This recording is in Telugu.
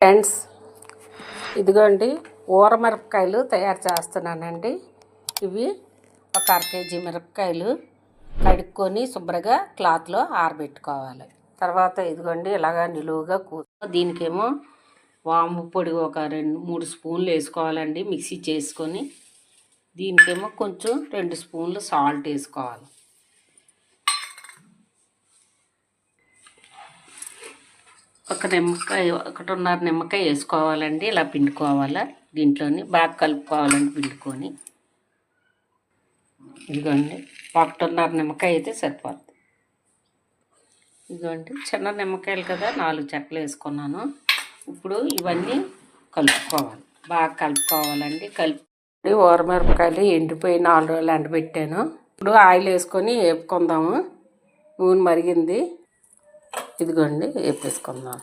ఫ్రెండ్స్ ఇదిగోండి ఊరమిరపకాయలు తయారు చేస్తున్నానండి. ఇవి ఒక అర కేజీ మిరపకాయలు కడుక్కొని శుభ్రంగా క్లాత్లో ఆరబెట్టుకోవాలి. తర్వాత ఇదిగోండి ఇలాగా నిలువుగా కూర్చో దీనికేమో వాము పొడి ఒక రెండు మూడు స్పూన్లు వేసుకోవాలండి మిక్సీ చేసుకొని. దీనికేమో కొంచెం రెండు స్పూన్లు సాల్ట్ వేసుకోవాలి. ఒక నిమ్మకాయ ఒకటిన్నర నిమ్మకాయ వేసుకోవాలండి. ఇలా పిండుకోవాలా. దీంట్లోని బాగా కలుపుకోవాలండి పిండుకొని. ఇదిగోండి ఒకటిన్నర నిమ్మకాయ అయితే సరిపోద్ది. ఇదిగోండి చిన్న నిమ్మకాయలు కదా నాలుగు చెక్కలు వేసుకున్నాను. ఇప్పుడు ఇవన్నీ కలుపుకోవాలి. బాగా కలుపుకోవాలండి. కలిపి ఊరమిరపకాయలు ఎండిపోయి నాలుగు రోజులు ఎండబెట్టాను. ఇప్పుడు ఆయిల్ వేసుకొని వేపుకుందాము. నూనె మరిగింది. ఇదిగోండి వేపేసుకుందాం.